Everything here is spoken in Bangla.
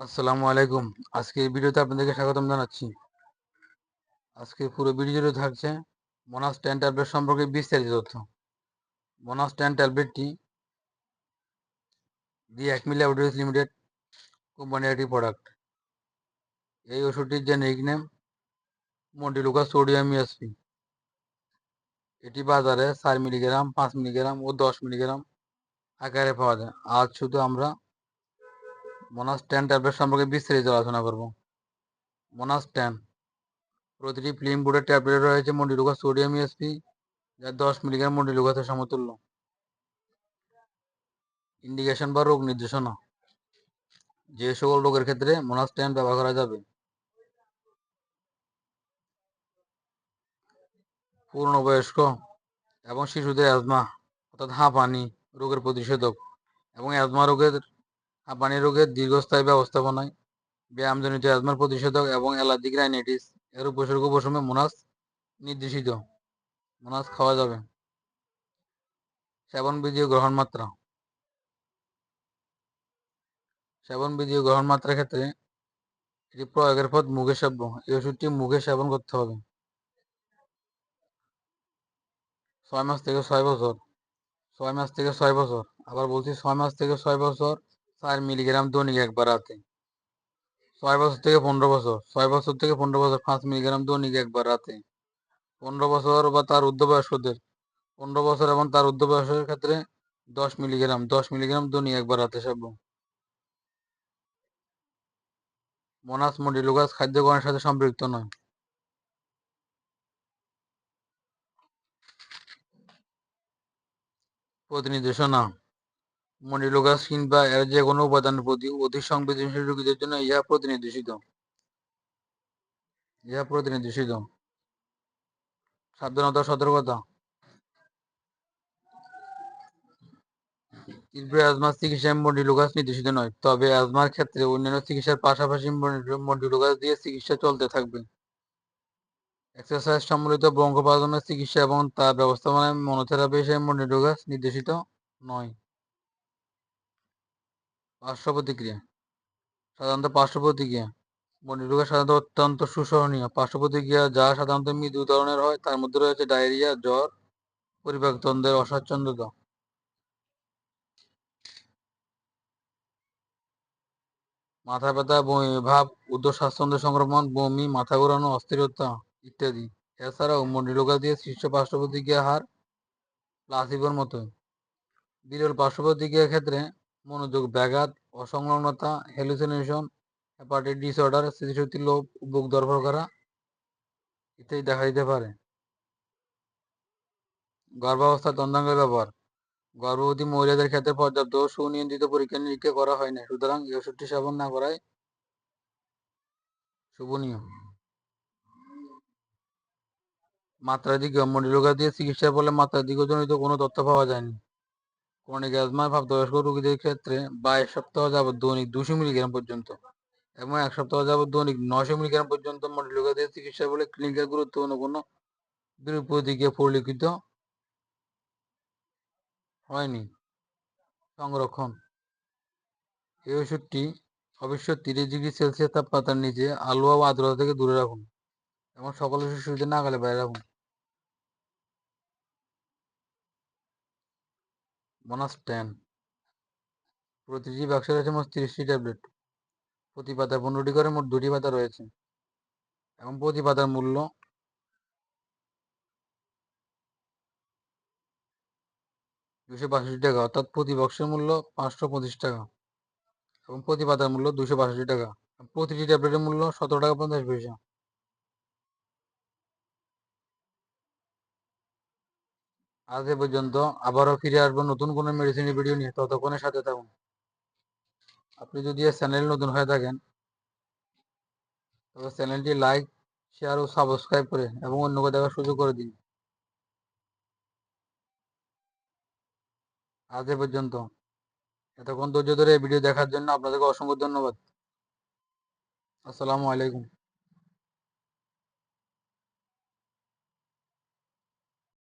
আসসালামু আলাইকুম। আজকে এই ভিডিওতে আপনাদেরকে স্বাগতম জানাচ্ছি। আজকে পুরো ভিডিও জুড়ে থাকছে মোনাস টেন ট্যাবলেট সম্পর্কে বিস্তারিত তথ্য। মোনাস টেন ট্যাবলেটটি দি একমি ল্যাবরেটরিজ লিমিটেড কোম্পানির একটি প্রোডাক্ট এই ওষুধটির generic name montelukast sodium USP এটি বাজারে চার মিলিগ্রাম, পাঁচ মিলিগ্রাম ও দশ মিলিগ্রাম আকারে পাওয়া যায়। আজ শুধু আমরা মোনাস টেন ট্যাবলেট সম্পর্কে বিস্তারিত আলোচনা করব। মোনাস টেন প্রতিটি ফিল্ম বোর্ডের ট্যাবলেট রয়েছে মন্ডিলুকা সোডিয়াম ইউএসপি যা দশ মিলিগ্রাম মন্ডিলুকাতে সমতুল্য। ইন্ডিকেশন বা রোগ নির্দেশনা। যে সকল রোগের ক্ষেত্রে মোনাস টেন ব্যবহার করা যাবে। পূর্ণবয়স্ক এবং শিশুদের অ্যাজমা অর্থাৎ হাঁপানি, রোগের প্রতিষেধক এবং অ্যাজমা রোগের হাঁপানি রোগের দীর্ঘস্থায়ী ব্যবস্থাপনায় ব্যায়ামজনিত অ্যাজমার প্রতিষেধক এবং অ্যালার্জিক রাইনাইটিস এর উপসর্গ উপশমে মোনাস নির্দেশিত। মোনাস খাওয়া যাবে। সেবন বিধি গ্রহণ মাত্রা। সেবন বিধি গ্রহণ মাত্রার ক্ষেত্রে এটি প্রয়োগের পথ মুখে সেব্য। এই ওষুধটি মুখে সেবন করতে হবে। ছয় মাস থেকে ছয় বছর। ছয় মাস থেকে ছয় বছর। আবার বলছি ছয় মাস থেকে ছয় বছর চার মিলিগ্রাম দৈনিক একবার রাতে। ছয় বছর থেকে পনেরো বছর। ছয় বছর থেকে পনেরো বছর, পাঁচ মিলিগ্রাম দৈনিক একবার রাতে। পনেরো বছর বা তার বয়স্কদের পনেরো বছর এবং তার বয়সের ক্ষেত্রে দশ মিলিগ্রাম। দশ মিলিগ্রাম দৈনিক একবার রাতে সেবন মোনাস মডিলুগাস খাদ্যগ্রহণের সাথে সম্পৃক্ত নয়। প্রতিনিধি প্রতিনির্দেশনা মডিলুগাস কিংবা এর যে কোনো উপাদানের প্রতি অধিক সংবেদনশীল রোগীদের জন্য ইহা প্রতিনির্দেশিত। ইহা প্রতিনির্দেশিত। সাবধানতা, সতর্কতা। তীব্র অ্যাজমার চিকিৎসায় মন্ডিলোগাস নির্দেশিত নয়, তবে অ্যাজমার ক্ষেত্রে অন্যান্য চিকিৎসার পাশাপাশি মন্ডিলোগাস দিয়ে চিকিৎসা চলতে থাকবে। এক্সারসাইজ সম্বলিত ব্রঙ্কপাজনের চিকিৎসা এবং তার ব্যবস্থাপনায় মনোথেরাপি হিসেবে মন্ডিলোগাস নির্দেশিত নয়। পার্শ্ব প্রতিক্রিয়া সাধারণত পার্শ্ব প্রতিক্রিয়া মন্ডিলোগাস সাধারণত অত্যন্ত সুসহনীয়। পার্শ্ব প্রতিক্রিয়া যা সাধারণত মৃদু ধরনের হয়, তার মধ্যে রয়েছে ডায়রিয়া, জ্বর পরিপাকতন্ত্রের অস্বাচ্ছন্দ্যতা। মাথা ব্যথা, বমি, ভাব উদ্ধ স্বাচ্ছন্দ্য সংক্রমণ, বমি, মাথা ঘোরানো, অস্থিরতা ইত্যাদি। এছাড়াও মন্ডিলোকা দিয়ে শীর্ষ পার্শ্ব প্রতিক্রিয়া হার প্লাসিবোর মতো বিরল পার্শ্ব প্রতিক্রিয়ার ক্ষেত্রে মনোযোগ ব্যাঘাত, অসংলগ্নতা হ্যালুসিনেশন হেপাটিক ডিসঅর্ডার স্মৃতিশক্তি লোভ বুক দরফর করা ইত্যাদি দেখা দিতে পারে। গর্ভাবস্থা দন্দাঙ্গের ব্যবহার। গর্ভবতী মহিলাদের ক্ষেত্রে পর্যাপ্ত সুনিয়ন্ত্রিত পরীক্ষা নিরীক্ষা করা হয় না, সুতরাং এই ওষুধটি সেবন না করাই শুভনীয়। মাত্রাধিক মডিলোগা দিয়ে চিকিৎসার ফলে মাত্রাধিকজনিত কোনো তথ্য পাওয়া যায়নি। ক্রনিক অ্যাজমার প্রাপ্তবয়স্ক রোগীদের ক্ষেত্রে বাইশ সপ্তাহ যাবৎ দৈনিক দুশো মিলিগ্রাম পর্যন্ত এবং এক সপ্তাহ যাবৎ দৈনিক নশো মিলিগ্রাম পর্যন্ত মডিলোগা চিকিৎসা বলে ফলে ক্লিনিক্যাল গুরুত্বপূর্ণ কোনো বিরূপ প্রতিক্রিয়া পরিলক্ষিত হয়নি। সংরক্ষণ। এই ওষুধটি অবশ্য তিরিশ ডিগ্রি সেলসিয়াস তাপমাত্রার নিচে আলোয়া বা আর্দ্রতা থেকে দূরে রাখুন এবং সকল শিশুদের নাগালে বাইরে রাখুন। বোনাস টেন প্রতিটি বাক্সে রয়েছে মোট তিরিশটি ট্যাবলেট। প্রতি পাতায় পনেরোটি করে মোট দুটি পাতা রয়েছে। এবং প্রতি পাতার মূল্য দুশো বাষট্টি টাকা, অর্থাৎ প্রতি বক্সের মূল্য পাঁচশো পঁচিশ টাকা। এবং প্রতি পাতার মূল্য দুশো বাষট্টি টাকা। প্রতিটি ট্যাবলেটের মূল্য সতেরো টাকা পঞ্চাশ পয়সা। আজ এ পর্যন্ত আবারও ফিরে আসব নতুন কোনো মেডিসিনের ভিডিও নিয়ে। ততক্ষণের সাথে থাকুন। আপনি যদি এই চ্যানেল নতুন হয়ে থাকেন, তবে চ্যানেলটি লাইক শেয়ার ও সাবস্ক্রাইব করে এবং অন্যকে দেখার সুযোগ করে দিন। আজ এ পর্যন্ত। এতক্ষণ ধৈর্য ধরে এই ভিডিও দেখার জন্য আপনাদেরকে অসংখ্য ধন্যবাদ। আসসালামু আলাইকুম।